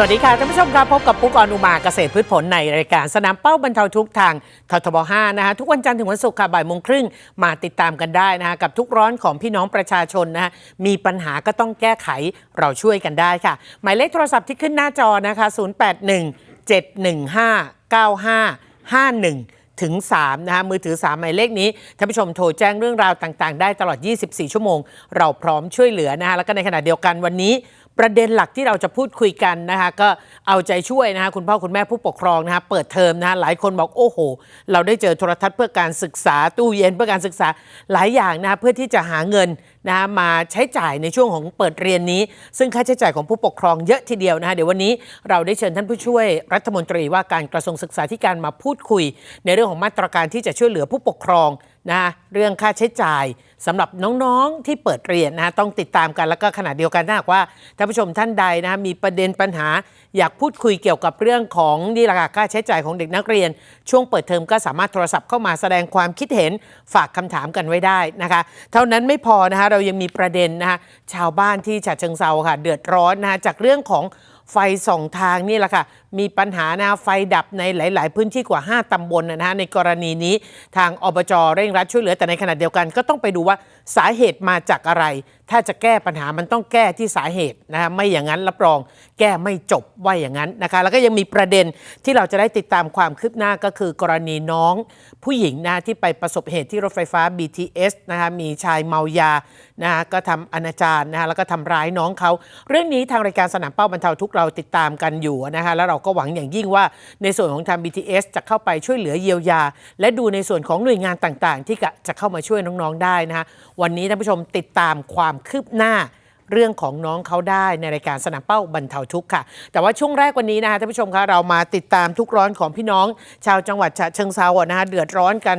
สวัสดีค่ะท่านผู้ชมครับพบกับปุ๊กอนุมาเกษตรพืชผลในรายการสนามเป้าบรรเทาทุกทางททบ5นะคะทุกวันจันทร์ถึงวันศุกร์ค่ะบ่ายโมงครึ่งมาติดตามกันได้นะคะกับทุกร้อนของพี่น้องประชาชนนะคะมีปัญหาก็ต้องแก้ไขเราช่วยกันได้ค่ะ หมายเลขโทรศัพท์ที่ขึ้นหน้าจอนะคะ 081 715 9551ถึง3นะคะมือถือ 3 หมายเลขนี้ท่านผู้ชมโทรแจ้งเรื่องราวต่าง ๆ ได้ตลอด 24 ชั่วโมง เราพร้อมช่วยเหลือนะคะแล้วก็ในขณะเดียวกันวันนี้ ประเด็นหลักที่เราจะพูดคุยกันนะคะก็เอาใจช่วยนะคะคุณพ่อคุณแม่ผู้ปกครองนะคะเปิดเทอมนะคะหลายคนบอกโอ้โห เราได้เจอโทรทัศน์เพื่อการศึกษาตู้เย็นเพื่อการศึกษาหลายอย่างนะคะเพื่อที่จะหาเงินนะคะมาใช้จ่ายในช่วงของเปิดเรียนนี้ ซึ่งค่าใช้จ่ายของผู้ปกครองเยอะทีเดียวนะคะเดี๋ยววันนี้เราได้เชิญท่านผู้ช่วยรัฐมนตรีว่าการกระทรวงศึกษาธิการมาพูดคุย ในเรื่องของมาตรการที่จะช่วยเหลือผู้ปกครองนะคะเรื่องค่าใช้จ่ายสำหรับน้องๆที่เปิดเรียนนะะต้องติดตามกันแล้วก็ขณะเดียวกันถ้าหากว่าท่านผู้ชมท่านใดนะคะมีประเด็นปัญหา อยากพูดคุยเกี่ยวกับเรื่องของนี่ราคาค่าใช้จ่ายของเด็กนักเรียน ช่วงเปิดเทอมก็สามารถโทรศัพท์เข้ามาแสดงความคิดเห็นฝากคำถามกันไว้ได้นะคะ เท่านั้นไม่พอนะคะเรายังมีประเด็นนะคะชาวบ้านที่ฉะเชิงเซาค่ะ เดือดร้อนนะคะจากเรื่องของไฟส่องทางนี่แหละค่ะ มีปัญหานะไฟดับในหลาย ๆ พื้นที่กว่า 5ตำบลนะฮะในกรณีนี้ทางอบจเร่งรัดช่วยเหลือแต่ในขณะเดียวกันก็ต้องไปดูว่าสาเหตุมาจากอะไร ถ้าจะแก้ปัญหามันต้องแก้ที่สาเหตุนะฮะไม่อย่างนั้นรับรองแก้ไม่จบว่าอย่างนั้นนะคะแล้วก็ยังมีประเด็นที่เราจะได้ติดตามความคืบหน้าก็คือกรณีน้องผู้หญิงนะที่ไปประสบเหตุที่รถไฟฟ้า BTS นะคะมีชายเมายานะก็ทำอนาจารนะฮะแล้วก็ทำร้ายน้องเขา เรื่องนี้ทางรายการสนามเป้าบรรเทาทุกข์เราติดตามกันอยู่นะคะแล้วเราก็หวังอย่างยิ่งว่าในส่วนของทาง BTS จะเข้าไปช่วยเหลือเยียวยา และดูในส่วนของหน่วยงานต่างๆ ที่จะเข้ามาช่วยน้องๆได้นะคะวันนี้ท่านผู้ชมติดตามความคืบหน้าเรื่องของน้องเขาได้ในรายการสนามเป้าบรรเทาทุกข์ค่ะ แต่ว่าช่วงแรกวันนี้นะคะท่านผู้ชมคะเรามาติดตามทุกร้อนของพี่น้อง ชาวจังหวัดฉะเชิงเซาอะนะคะเดือดร้อนกัน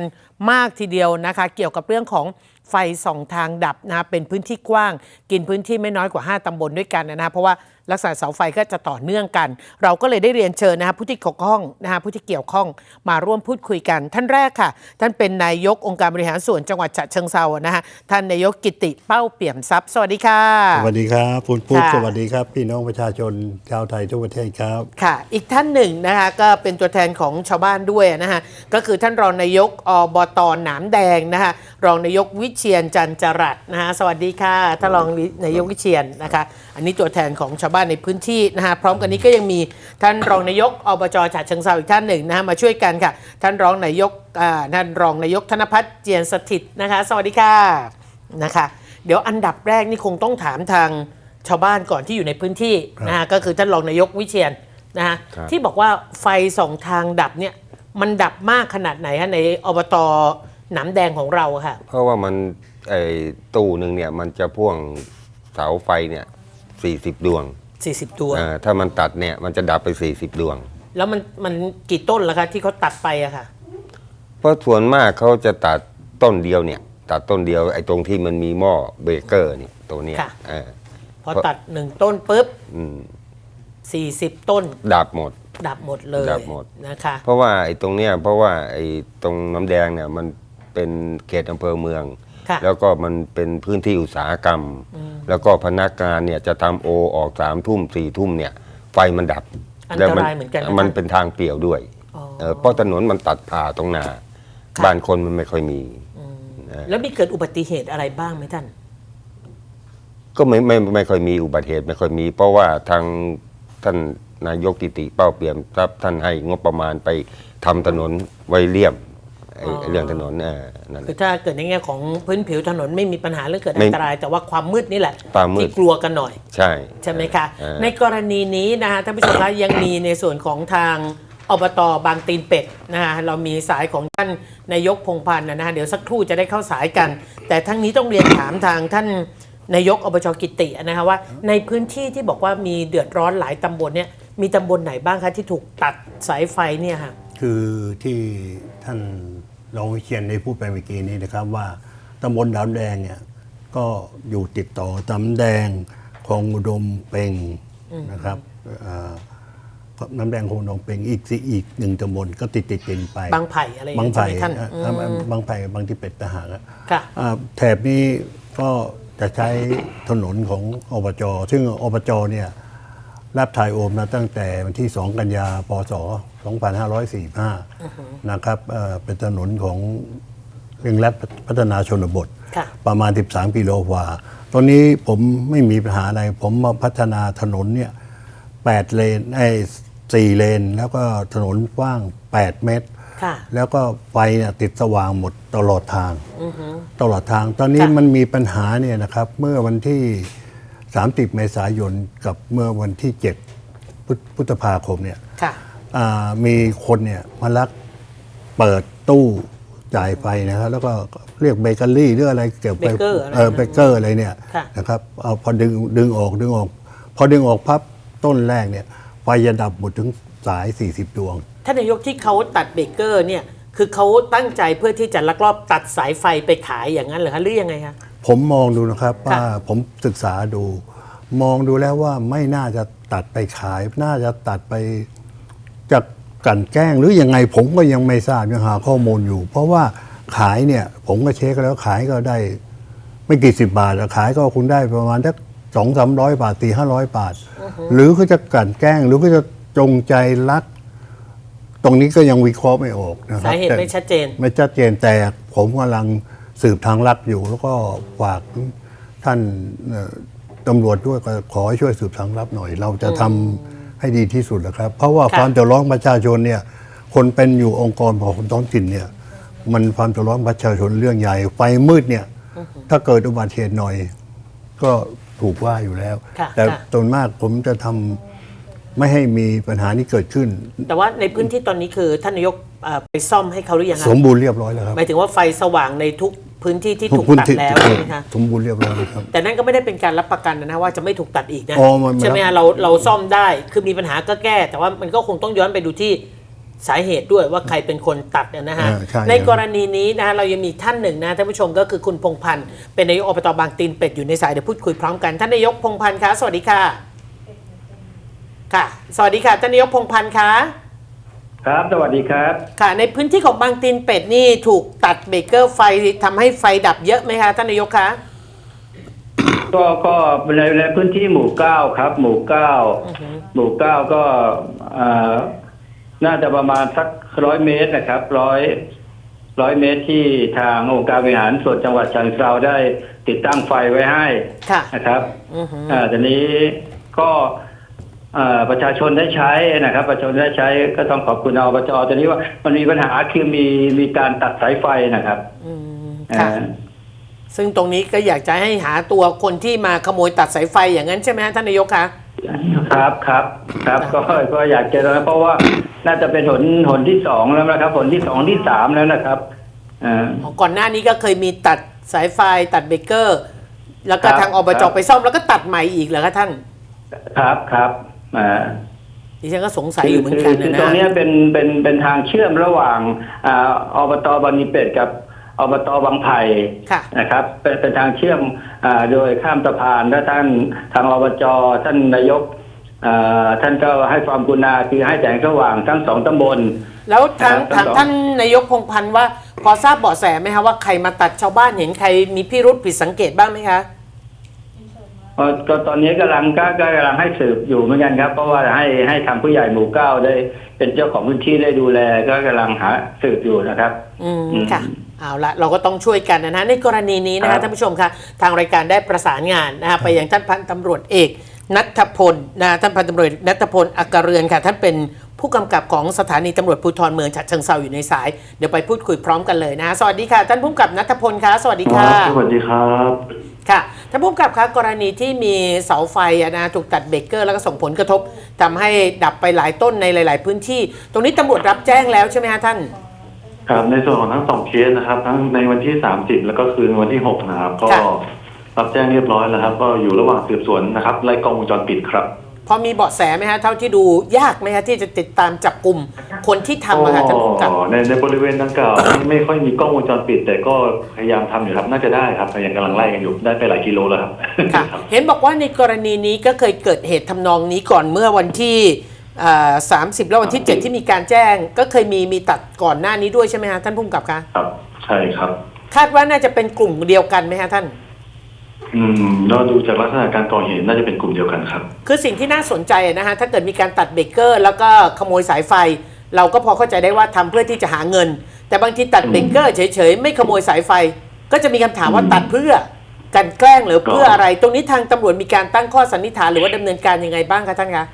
มากทีเดียวนะคะ เกี่ยวกับเรื่องของไฟสองทางดับนะคะเป็นพื้นที่กว้าง กินพื้นที่ไม่น้อยกว่า 5 ตำบลด้วยกันนะคะเพราะว่าลักษณะเสาไฟก็จะต่อเนื่องกัน เราก็เลยได้เรียนเชิญนะคะผู้ที่เกี่ยวข้องนะคะผู้ที่เกี่ยวข้องมาร่วมพูดคุยกัน ท่านแรกค่ะ ท่านเป็นนายกองค์การบริหารส่วนจังหวัดฉะเชิงเซานะคะท่านนายกกิติเป้าเปี่ยมทรัพย์ สวัสดีค่ะ สวัสดีครับคุณปุ๊กค่ะ สวัสดีครับ พี่น้องประชาชนชาวไทยทั่วประเทศครับ ค่ะ อีกท่านหนึ่งนะคะก็เป็นตัวแทนของชาวบ้านด้วยนะคะก็คือท่านรองนายกอบตหนามแดงนะคะรองนายกวิเชียนจันจรัตน์นะคะสวัสดีค่ะท่านรองนายกวิเชียนนะคะ อันนี้ตัวแทนของชาวบ้านในพื้นที่นะคะพร้อมกันนี้ก็ยังมีท่านรองนายกอบจฉะเชิงเซาอีกท่านหนึ่งนะคะมาช่วยกันค่ะ ท่านรองนายกอ่าท่านรองนายกธนพัฒน์เจียนสถิตนะคะ สวัสดีค่ะนะคะเดี๋ยวอันดับแรกนี่คงต้องถามทางชาวบ้านก่อนที่อยู่ในพื้นที่ครับนะคะก็คือท่านรองนายกวิเชียนนะคะครับที่บอกว่าไฟสองทางดับเนี่ยมันดับมากขนาดไหนฮะในอบตหนามแดงของเราอะค่ะ เพราะว่ามันไอ้ตู้หนึ่งเนี่ยมันจะพ่วงเสาไฟเนี่ยสี่สิบดวง 40ตัวอ่าถ้ามันตัดเนี่ยมันจะดับไปสี่สิบดวง แล้วมันมันกี่ต้นแล้วคะที่เขาตัดไปอะค่ะ เพราะส่วนมากเขาจะตัดต้นเดียวเนี่ย ตัดต้นเดียวไอ้ตรงที่มันมีหม้อเบรกเกอร์เนี่ยตัวเนี้ยค่ะ เออพอตัดหนึ่งต้นปุ๊บ อืม40 ต้น ดับหมด ดับหมดเลยดับหมด นะคะ เพราะว่าไอ้ตรงเนี้ยเพราะว่าไอ้ตรงน้ำแดงเนี่ยมันเป็นเขตอำเภอเมือง ค่ะ แล้วก็มันเป็นพื้นที่อุตสาหกรรม แล้วก็พนักงานเนี่ยจะทำโอออกสามทุ่มสี่ทุ่มเนี่ย ไฟมันดับอันแล้วตรายเหมือนกันนะมันเป็นทางเปี่ยวด้วยอ๋อเออเพราะถนนมันตัดผ่าตรงนาค่ะบ้านคนมันไม่ค่อยมีนะแล้วมีเกิดอุบัติเหตุอะไรบ้างไหมท่าน ก็ไม่ไม่ไม่ค่อยมีอุบัติเหตุไม่ค่อยมี เพราะว่าทางท่านนายกติติเป้าเปี่ยมทรัพย์ท่านให้งบประมาณไปทำถนนไว้เลี่ยม ไอ้เรื่องถนนเออนั่นแหคือละถ้าเกิดในแง่ของพื้นผิวถนนไม่มีปัญหาเรื่องเกิดไม่อันตราย แต่ว่าความมืดนี่แหละความมืด ที่กลัวกันหน่อย ใช่ ใช่ไหมคะเออในกรณีนี้นะคะท่านผู้ชมคะ ยังมีในส่วนของทางอบตบางตีนเป็ดนะคะเรามีสายของท่านนายกพงพันธ์นะฮะเดี๋ยวสักครู่จะได้เข้าสายกัน แต่ทั้งนี้ต้องเรียนถามทางท่านนายกอบจกิตินะคะว่า ในพื้นที่ที่บอกว่ามีเดือดร้อนหลายตำบลเนี่ยมีตำบลไหนบ้างคะที่ถูกตัดสายไฟเนี่ยค่ะ คือที่ท่าน รองวิเชียนได้พูดไปเมื่อกี้นี้นะครับว่าตำบลดาวแดงเนี่ยก็อยู่ติดต่อตำแดงคลองอุดมเปงนะครับเอ่อน้ำแดงคลองอุดมเปงอีกสิอีกหนึ่งตำบลก็ติดติดติดไป บางไผ่อะไรอย่างบางเงี้ยใช่ไผ่ไหมท่านเอ่ออืมบางไผ่บางที่เป็ดทหารอะค่ะอ่าแถบนี้ก็จะใช้ถนนของอบจ ซึ่งอบจเนี่ยรับถ่ายโอมมาตั้งแต่วันที่ 2 กันยาปศ 2545 นะครับเอ่อเป็นถนนของเร่งรัดพัฒนาชนบทค่ะประมาณ 13 กิโลกว่า ตอนนี้ผมไม่มีปัญหาอะไร ผมมาพัฒนาถนนเนี่ย8เลนไอ้4เลน แล้วก็ถนนกว้าง 8 เมตรค่ะแล้วก็ไฟเนี่ยติดสว่างหมดตลอดทาง ตลอดทาง ตอนนี้ค่ะมันมีปัญหาเนี่ยนะครับ เมื่อวันที่ 30 เมษายนกับเมื่อวันที่ 7พฤพฤษภาคมเนี่ยค่ะอ่า มีคนเนี่ยมาลักเปิดตู้จ่ายไฟนะครับแล้วก็เรียกเบเกอรี่หรืออะไรเกี่ยวกับเบเกอร์อะไรเออเบเกอร์อะไรเนี่ยค่ะ นะครับเอาพอดึงดึงออกดึงออก พอดึงออกพับต้นแรกเนี่ยไฟจะดับหมดถึงสาย 40 ดวง ท่านนายกที่เขาตัดเบเกอร์เนี่ย คือเขาตั้งใจเพื่อที่จะลักลอบตัดสายไฟไปขายอย่างนั้นเหรอคะหรือยังไงคะ ผมมองดูนะครับค่ะ ว่าผมศึกษาดู มองดูแล้วว่าไม่น่าจะตัดไปขาย น่าจะตัดไป จะกลั่นแกล้งหรือยังไงผมก็ยังไม่ทราบยังหาข้อมูลอยู่ เพราะว่าขายเนี่ย ผมก็เช็คแล้วขายก็ได้ ไม่กี่สิบบาทอะขายก็คุณได้ประมาณสักสองสามร้อยบาทตีห้าร้อยบาท หรือเขาจะกลั่นแกล้ง หรือเขาจะจงใจลัก ตรงนี้ก็ยังวิเคราะห์ไม่ออกนะครัสาบเหตุแต่ไม่ชัดเจน ไม่ชัดเจนแต่ผมกำลังสืบทางลับอยู่ แล้วก็ฝากท่านเอ่อตำรวจด้วยก็ขอให้ช่วยสืบทางลับหน่อย เราจะทำ ให้ดีที่สุดนะครับ เพราะว่าค่ะความเดือดร้อนประชาชนเนี่ยคนเป็นอยู่องค์กรปกครองท้องถิ่นเนี่ยมันความเดือดร้อนประชาชนเรื่องใหญ่ไฟมืดเนี่ยถ้าเกิดอุบัติเหตุหน่อย ก็ถูกว่าอยู่แล้วค่ะแต่ค่ะส่วนมากผมจะทำไม่ให้มีปัญหานี้เกิดขึ้น แต่ว่าในพื้นที่ตอนนี้คือท่านนายกเอ่อไปซ่อมให้เขาหรือยังคะสมบูรณ์เรียบร้อยแล้วครับหมายถึงว่าไฟสว่างในทุก พื้นที่ที่ถูกพื้นตัดที่แล้วใช่ไหมคะสมบูรณ์เรียบร้อยเลยครับ แต่นั่นก็ไม่ได้เป็นการรับประกันนะว่าจะไม่ถูกตัดอีกนะอ๋อมันใช่ไหมฮะเราเราซ่อมได้คือมีปัญหาก็แก้ แต่ว่ามันก็คงต้องย้อนไปดูที่สาเหตุด้วยว่าใครเป็นคนตัดนะฮะอ่าใช่ในกรณีนี้นะฮะเรายังมีท่านหนึ่งนะท่านผู้ชมก็คือคุณพงพันธ์เป็นนายกอบตบางตีนเป็ดอยู่ในสายเดี๋ยวพูดคุยพร้อมกันท่านนายกพงพันธ์คะสวัสดีค่ะ ค่ะ สวัสดีค่ะท่านนายกพงพันธ์คะ ครับสวัสดีครับ ค่ะ ในพื้นที่ของบางตีนเป็ดนี่ถูกตัดเบรกเกอร์ไฟทำให้ไฟดับเยอะไหมคะท่านนายกคะ ก็ก็ในในพื้นที่หมู่เก้าครับ หมู่เก้าหมู่เก้าก็อ่าน่าจะประมาณสักร้อยเมตรนะครับร้อยร้อยเมตรที่ทางองค์การบริหารส่วนจังหวัดฉะเชิงเทราได้ติดตั้งไฟไว้ให้ค่ะนะครับอือหืออ่าทีนี้ก็ อ่าประชาชนได้ใช้นะครับ ประชาชนได้ใช้ก็ต้องขอบคุณอบจตอนนี้ว่ามันมีปัญหาคือมีมีการตัดสายไฟนะครับอืมค่ะอ่าซึ่งตรงนี้ก็อยากจะให้หาตัวคนที่มาขโมยตัดสายไฟอย่างนั้นใช่ไหมฮะท่านนายกคะ ครับครับครับก็ก็อยากจะนะเพราะว่าน่าจะเป็นหนหนที่สองแล้วนะครับหนที่สองที่สามแล้วนะครับอ่า อ๋อก่อนหน้านี้ก็เคยมีตัดสายไฟตัดเบรกเกอร์ แล้วก็ครับทางอบจครับ ไปซ่อมแล้วก็ตัดใหม่อีกเหรอคะท่าน ครับครับอ่า ดิฉันก็สงสัยอยู่เหมือนกันคืนะตรนะงเนี้ยเป็นเป็นเป็นทางเชื่อมระหว่างอ่าอบตบางนีเป็ดกับอบตบางไผ่ค่ะนะครับ เป็นเป็นทางเชื่อมอ่าโดยข้ามสะพานและท่านทางอบจท่านนายกอ่าท่านก็ให้ความกรุณาคือให้แสงสว่างทั้งสองตำบล แล้วทางครับทางท่านนายกพงพันธ์ว่า พอทราบเบาะแสไหมคะว่าใครมาตัดชาวบ้านเห็นใครมีพิรุษผิดสังเกตบ้างไหมคะ ก็ก็ตอนนี้กำลังก็ก็กำลังให้สืบอยู่เหมือนกันครับเพราะว่าให้ให้ทางผู้ใหญ่หมู่เก้าได้ เป็นเจ้าของพื้นที่ได้ดูแล ก็กำลังหาสืบอยู่นะครับอืมอืมค่ะเอาละเราก็ต้องช่วยกันนะฮะในกรณีนี้นะครัคะบท่านผู้ชมคะทางรายการได้ประสานงานนะคะไปยังท่านพันตำรวจเอกนัทพลนะท่านพันตำรวจเอกนัทพลอักกรเรือนค่ะ ท่านเป็นผู้กำกับของสถานีตำรวจภูธรเมืองฉะเชิงเซาอยู่ในสาย เดี๋ยวไปพูดคุยพร้อมกันเลยนะฮะสวัสดีค่ะ ท่านผู้กำกับนัทพลคะสวัสดีค่ะ สวัสดีครับ ค่ะท่านผู้กำกับคะกรณีที่มีเสาไฟอะนะถูกตัดเบรกเกอร์แล้วก็ส่งผลกระทบทำให้ดับไปหลายต้นในหลาย ๆ พื้นที่ ตรงนี้ตำรวจรับแจ้งแล้วใช่ไหมฮะท่านครับในส่วนของทั้งสองเคสนะครับ ทั้งในวันที่30แล้วก็คืนวันที่6นะครับก็ค่ะรับแจ้งเรียบร้อยแล้วครับ ก็อยู่ระหว่างสืบสวนนะครับไล่กล้องวงจรปิดครับ พอมีเบาะแสไหมฮะเท่าที่ดูยากไหมฮะที่จะติดตามจับกลุ่ม คนที่ทำอะค่ะท่านผู้กำกับในในบริเวณดังกล่าว ไม่ไม่ค่อยมีกล้องวงจรปิด แต่ก็พยายามทำอยู่ครับน่าจะได้ครับยังกำลังไล่กันอยู่ได้ไปหลายกิโลแล้วครับ ค่ะครับเห็นบอกว่าในกรณีนี้ก็เคยเกิดเหตุทำนองนี้ก่อนเมื่อวันที่สามสิบแล้ววันที่7ที่มีการแจ้ง ก็เคยมีมีตัดก่อนหน้านี้ด้วยใช่ไหมฮะท่านผู้กำกับคะครับ ใช่ครับ คาดว่าน่าจะเป็นกลุ่มเดียวกันไหมฮะท่าน อืมเราดูจากลักษณะการก่อเหตุน่าจะเป็นกลุ่มเดียวกันครับ คือสิ่งที่น่าสนใจนะฮะถ้าเกิดมีการตัดเบรกเกอร์ แล้วก็ขโมยสายไฟ เราก็พอเข้าใจได้ว่าทำเพื่อที่จะหาเงิน แต่บางทีตัดเบรกเกอร์เฉยๆ ไม่ขโมยสายไฟ ก็จะมีคำถามว่าตัดเพื่อกันแกล้งหรือเพื่ออะไร ตรงนี้ทางตำรวจมีการตั้งข้อสันนิษฐานหรือว่าดำเนินการยังไงบ้างคะท่านคะ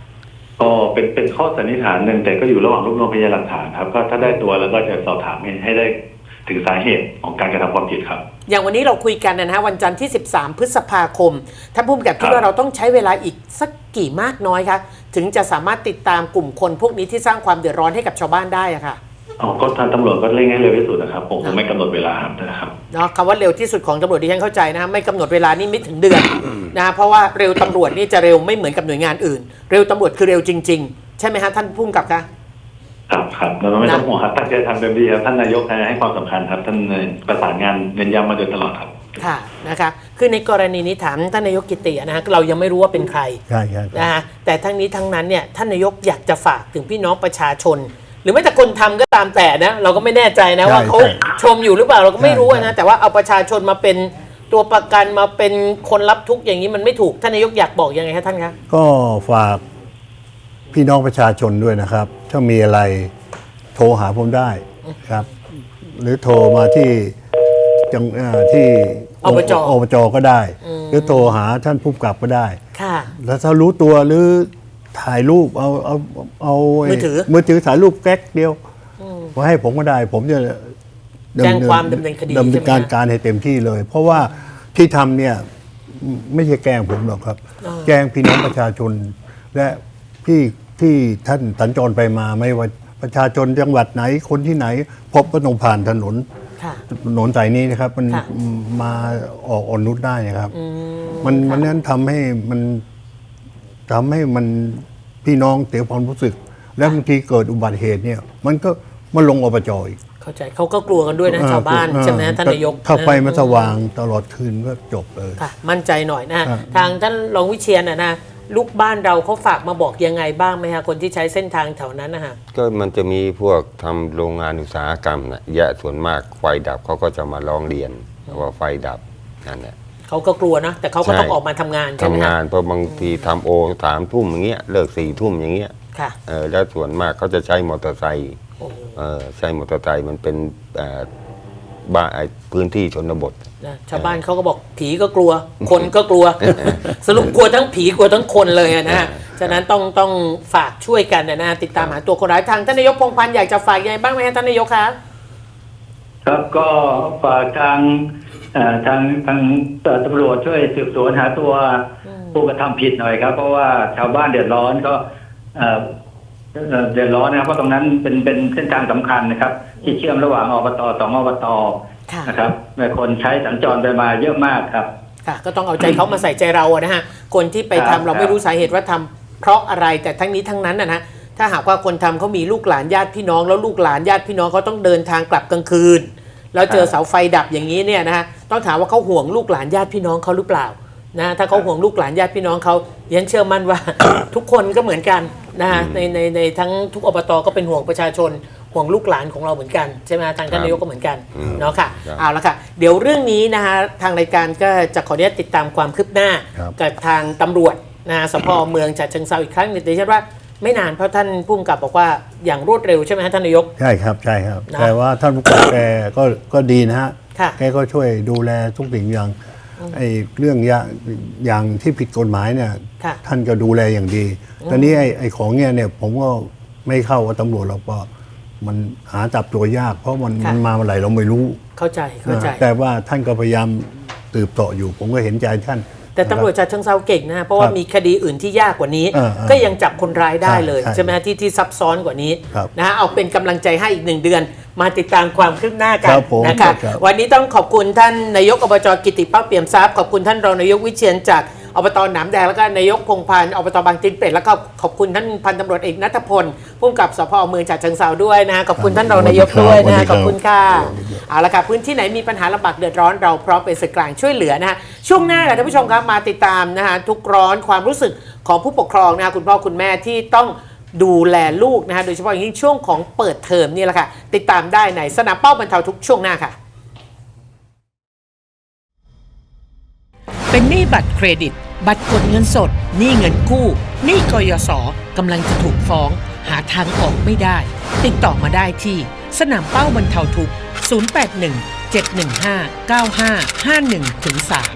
ก็เป็นเป็นข้อสันนิษฐานหนึ่งแต่ก็อยู่ระหว่างรวบรวมพยานหลักฐานครับก็ถ้าได้ตัวแล้วก็จะสอบถามให้ให้ได้ถึงสาเหตุของการกระทำความผิดครับ อย่างวันนี้เราคุยกันนะฮะวันจันทร์ที่ 13 พฤษภาคมท่านผู้กำกับคิดครับว่าเราต้องใช้เวลาอีกสักกี่มากน้อยคะ ถึงจะสามารถติดตามกลุ่มคนพวกนี้ที่สร้างความเดือดร้อนให้กับชาวบ้านได้อะค่ะอ๋อก็ทางตำรวจก็เร่งให้เร็วที่สุดนะครับผมคงไม่กำหนดเวลาครับนะครับเนาะคำว่าเร็วที่สุดของตำรวจที่ฉันเข้าใจนะฮะไม่กำหนดเวลานี่ไม่ถึงเดือนนะฮะเพราะว่าเร็วตำรวจนี่จะเร็วไม่เหมือนกับหน่วยงานอื่น เร็วตำรวจคือเร็วจริง ๆ ใช่ไหมฮะท่านผู้กำกับคะ ครับครับเราไม่ต้องนะห่วงครับตั้งใจทำเต็มที่ครับท่านนายกให้ความสำคัญครับท่านประสานงานเน้นย้ำมาโดยตลอดครับ ค่ะนะคะคือในกรณีนี้ถามท่านนายกกิติอะนะฮะเรายังไม่รู้ว่าเป็นใครใช่ใช่นะฮะแต่ทั้งนี้ทั้งนั้นเนี่ยท่านนายกอยากจะฝากถึงพี่น้องประชาชน หรือแม้แต่คนทำก็ตามแต่นะเราก็ไม่แน่ใจนะว่าเขาชมอยู่หรือเปล่าเราก็ไม่รู้อะนะแต่ว่าเอาประชาชนมาเป็นตัวประกันมาเป็นคนรับทุกข์อย่างนี้มันไม่ถูกท่านนายกอยากบอกยังไงคะท่านคะก็ฝากพี่น้องประชาชนด้วยนะครับ ถ้ามีอะไรโทรหาผมได้ครับ หรือโทรมาที่ จังเอ่อที่อบจ อบจก็ได้ หรือโทรหาท่านผู้กำกับก็ได้ ค่ะ แล้วถ้ารู้ตัวหรือถ่ายรูปเอาเอาเอาไมือถือ มือถือถ่ายรูปแก๊กเดียวมาให้ผมก็ได้ ผมจะแจ้งความดำเนินคดีดำเนินการใช่ไหมฮะการให้เต็มที่เลย เพราะว่าที่ทำเนี่ยไม่ใช่แกล้งผมหรอกครับแกล้งพี่น้องประชาชน และพี่ที่ท่านสัญจรไปมาไม่ว่าประชาชนจังหวัดไหนคนที่ไหน พบก็ต้องผ่านถนน ค่ะถนนสายนี้นะครับ มันค่ะ มาออกอ่อนนุชได้นะครับมันมันนั้นทำให้มันทำให้มันพี่น้องเสียความรู้สึก แล้วบางทีเกิดอุบัติเหตุเนี่ย มันก็มาลงอบจอีกเข้าใจเขาก็กลัวกันด้วยนะชาวบ้านอ่ใช่ไหมฮะท่านนายกถ้าไฟมันเออสว่างตลอดคืนก็จบเลย ค่ะ มั่นใจหน่อยนะฮะอ่า ทางท่านรองวิเชียนนะนะ ลูกบ้านเราเขาฝากมาบอกยังไงบ้างไหมฮะคนที่ใช้เส้นทางแถวนั้นนะฮะก็มันจะมีพวกทำโรงงานอุตสาหกรรมนะแยะส่วนมากไฟดับเขาก็จะมาร้องเรียนว่าไฟดับนั่นแหละ เขาก็กลัวนะ แต่เขาก็ใช่ต้องออกมาทำงานใช่ทำไหมงาฮะนเพราะบางทีทำโอสามทุ่มอย่างเงี้ยเลิกสี่ทุ่มอย่างเงี้ยค่ะเออแล้วส่วนมากเขาจะใช้มอเตอร์ไซค์โอ้โหเออใช้มอเตอร์ไซค์มันเป็นเอ่อ บ้านไอ้พื้นที่ชนบท นะชาวบ้านเขาก็บอกผีก็กลัว คนก็กลัว สรุปกลัวทั้งผีกลัวทั้งคนเลยอะนะฮะฉะนั้นต้องต้องฝากช่วยกันนะนะติดตามหาตัวคนร้ายทางท่านนายกพงษ์พันธ์อยากจะฝากยังไงบ้างไหมฮะท่านนายกคะครับก็ฝากทางเอ่อทางทางเอ่อตำรวจช่วยสืบสวนหาตัวผู้กระทำผิดหน่อยครับ เพราะว่าชาวบ้านเดือดร้อนก็เอ่อเอ่อเดือดร้อนนะครับเพราะตรงนั้นเป็นเป็นเส้นทางสำคัญนะครับ ที่เชื่อมระหว่างอบตสองอบตค่ะนะครับและคนใช้สัญจรไปมาเยอะมากครับ ค่ะ ก็ต้องเอาใจเขามาใส่ใจเราอะนะฮะ คนที่ไปครัทำบเราไม่รู้สาเหตุว่าทำเพราะอะไรแต่ทั้งนี้ทั้งนั้นนะนะถ้าหากว่าคนทำเขามีลูกหลานญาติพี่น้อง แล้วลูกหลานญาติพี่น้องเขาต้องเดินทางกลับกลางคืน แล้วเจอเสาไฟดับอย่างนี้เนี่ยนะฮะต้องถามว่าเขาห่วงลูกหลานญาติพี่น้องเขาหรือเปล่า นะถ้าเขาห่วงลูกหลานญาติพี่น้องเขายันเชื่อมั่นว่า ทุกคนก็เหมือนกันนะฮะในในในทั้งทุกอบตก็เป็นห่วงประชาชนห่วงลูกหลานของเราเหมือนกันใช่ไหมฮะทางท่านนายกก็เหมือนกันอืมเนาะค่ะครับเอาละค่ะ เดี๋ยวเรื่องนี้นะคะทางรายการก็จะขออนุญาตติดตามความคืบหน้าครับกับทางตำรวจนะฮะสพเมืองฉะเชิงเซาอีกครั้งหนึงแต่เชื่อว่าไม่นานเพราะท่านผู้กำกับบอกว่าอย่างรวดเร็วใช่ไหมฮะท่านนายกใช่ครับใช่ครับนะแต่ว่าท่านผู้กำกับแกก็ก็ดีนะฮะค่ะแกก็ช่วยดูแลทุกสิ่งอย่าง ไอ้เรื่องยาอย่างที่ผิดกฎหมายเนี่ย ค่ะ ท่านก็ดูแลอย่างดี ตอนนี้ไอ้ไอ้ของเนี่ยเนี่ยผมก็ไม่เข้ากับตำรวจเราก็มันหาจับตัวยาก เพราะมันค่ะ มันมาเมื่อไหร่เราไม่รู้เข้าใจเข้าใจแต่ว่าท่านก็พยายามตืบต่ออยู่ ผมก็เห็นใจท่าน แต่ตำรวจนะคบชาเชิงเซาเก่งนะเพราะว่าครับมีคดีอื่นที่ยากกว่านี้เออเออก็ยังจับคนร้ายได้เลยใช่ใช่ไหมที่ที่ซับซ้อนกว่านี้ครับนะฮะเอาเป็นกำลังใจให้อีกหนึ่งเดือน มาติดตามความคืบหน้ากัคนรับผมนะคะครับวันนี้ต้องขอบคุณท่านนายกอบจกิติป้าเปี่ยมทรัพย์ขอบคุณท่านรองนายกวิเชียนจาก อบตหนามแดงแล้วก็นายกพงพันธ์อบตบางตินเป็ดแล้วก็ขอบคุณท่านพันตำรวจเอกนัทพลผู้กำกับสพเมืองฉะเชิงเซาด้วยนะขอบคุณท่านรองนายกด้วยนะขอบคุณค่ะเอาละค่ะพื้นที่ไหนมีปัญหาลำบากเดือดร้อนเราพร้อมเป็นสื่อกลางช่วยเหลือนะฮะช่วงหน้าค่ะท่านผู้ชมครับมาติดตามนะฮะทุกร้อนความรู้สึกของผู้ปกครองนะฮะคุณพ่อคุณแม่ที่ต้องดูแลลูกนะฮะโดยเฉพาะอย่างยิ่งช่วงของเปิดเทอมนี่แหละค่ะ ติดตามได้ในสนามเป้าบรรเทาทุกข์ช่วงหน้าค่ะ เป็นหนี้บัตรเครดิต บัตรกดเงินสดหนี้เงินกู้หนี้กยศกำลังจะถูกฟ้อง หาทางออกไม่ได้ ติดต่อมาได้ที่ สนามเป้าบรรเทาทุกข์ 081 715 9551ถึง3